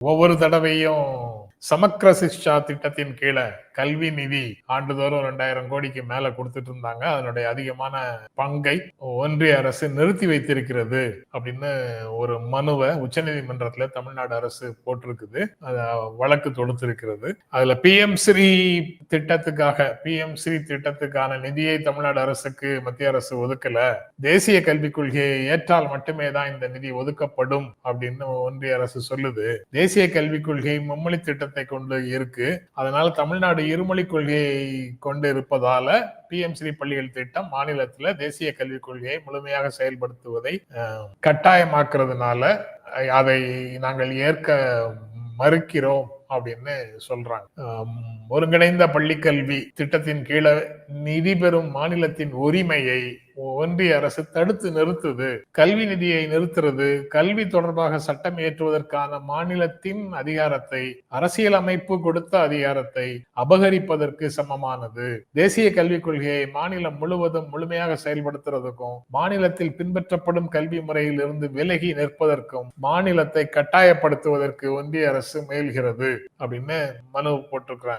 ஒவ்வொரு தடவையும் சமக்கர சிக்ஷா திட்டத்தின் கீழே கல்வி நிதி ஆண்டுதோறும் ரெண்டாயிரம் கோடிக்கு மேல கொடுத்துட்டு இருந்தாங்க அதனுடைய அதிகமான பங்கை ஒன்றிய அரசு நிறுத்தி வைத்திருக்கிறது அப்படின்னு ஒரு மனுவை உச்சநீதிமன்றத்துல தமிழ்நாடு அரசு போட்டிருக்குது. வழக்கு தொடுத்திருக்கிறது. அதுல பி எம் ஸ்ரீ திட்டத்துக்காக பி எம் ஸ்ரீ திட்டத்துக்கான நிதியை தமிழ்நாடு அரசுக்கு மத்திய அரசு ஒதுக்கல. தேசிய கல்விக் கொள்கையை ஏற்றால் மட்டுமே தான் இந்த நிதி ஒதுக்கப்படும் அப்படின்னு ஒன்றிய அரசு சொல்லுது. தேசிய கல்விக் கொள்கை மும்மொழி திட்டத்தை கொண்டு இருக்கு. அதனால தமிழ்நாடு இருமொழி கொள்கையை கொண்டு இருப்பதால பிஎம்சி ஸ்ரீ பள்ளிகள் திட்டம் மாநிலத்துல தேசிய கல்விக் கொள்கையை முழுமையாக செயல்படுத்துவதை கட்டாயமாக்குறதுனால அதை நாங்கள் ஏற்க மறுக்கிறோம் அப்படின்னு சொல்றாங்க. ஒருங்கிணைந்த பள்ளிக்கல்வி திட்டத்தின் கீழே நிதி பெறும் மாநிலத்தின் உரிமையை ஒன்றிய அரசு தடுத்து நிறுத்துது. கல்வி நிதியை நிறுத்துறது. கல்வி தொடர்பாக சட்டம் இயற்றுவதற்கான மாநிலத்தின் அதிகாரத்தை அரசியல் அமைப்பு கொடுத்த அதிகாரத்தை அபகரிப்பதற்கு சமமானது. தேசிய கல்விக் கொள்கையை மாநிலம் முழுவதும் முழுமையாக செயல்படுத்துறதுக்கும் மாநிலத்தில் பின்பற்றப்படும் கல்வி முறையில் இருந்து விலகி நிற்பதற்கும் மாநிலத்தை கட்டாயப்படுத்துவதற்கு ஒன்றிய அரசு முயல்கிறது அப்படின்னு மனு போட்டிருக்கிறாங்க.